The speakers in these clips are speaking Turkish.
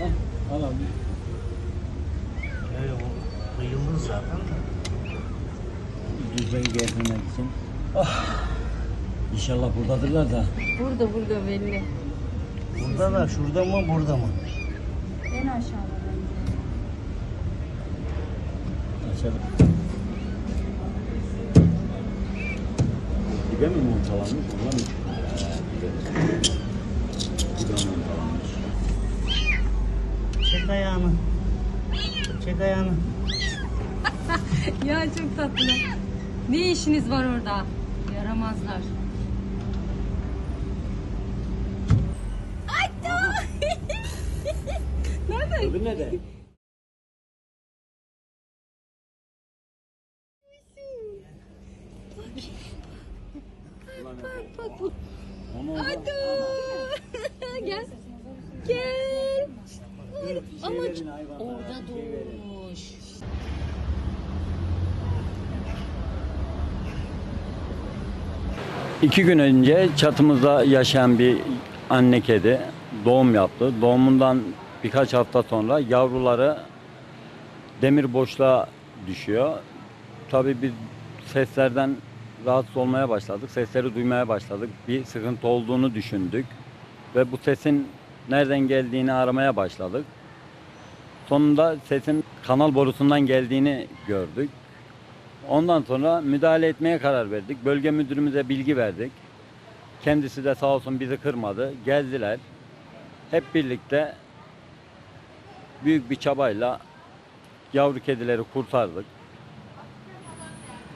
Hah, al abi. Evet o yıldız zaten de. Düzbeyi getirmek için. Ah. İnşallah buradadırlar da. Burada burada belli. Burada da şurada mı burada mı? En aşağıda bence. Açalım. Dibe mi montalanmış? Ona mı? Dibe montalanmış. Çek ayağını. Çek ayağını. Ya çok tatlı. Ne işiniz var orada? Yaramazlar. Ay tamam. Nerede? Bu ne de? Bak bu. Onu Hadi. Gel. Gel. Ama orada doğmuş. İki gün önce çatımızda yaşayan bir anne kedi doğum yaptı. Doğumundan birkaç hafta sonra yavruları demir boşluğa düşüyor. Tabii biz seslerden rahatsız olmaya başladık. Sesleri duymaya başladık. Bir sıkıntı olduğunu düşündük. Ve bu sesin nereden geldiğini aramaya başladık. Sonunda sesin kanal borusundan geldiğini gördük. Ondan sonra müdahale etmeye karar verdik. Bölge müdürümüze bilgi verdik. Kendisi de sağ olsun bizi kırmadı. Geldiler. Hep birlikte büyük bir çabayla yavru kedileri kurtardık.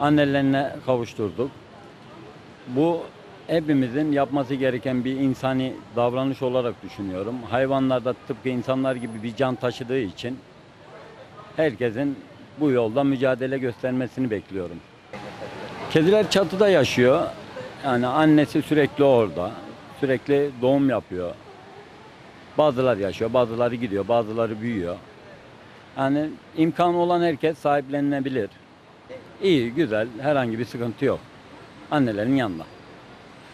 Annelerine kavuşturduk. Bu hepimizin yapması gereken bir insani davranış olarak düşünüyorum. Hayvanlar da tıpkı insanlar gibi bir can taşıdığı için herkesin bu yolda mücadele göstermesini bekliyorum. Kediler çatıda yaşıyor. Yani annesi sürekli orada. Sürekli doğum yapıyor. Bazıları yaşıyor, bazıları gidiyor, bazıları büyüyor. Yani imkanı olan herkes sahiplenilebilir. İyi, güzel, herhangi bir sıkıntı yok. Annelerin yanında.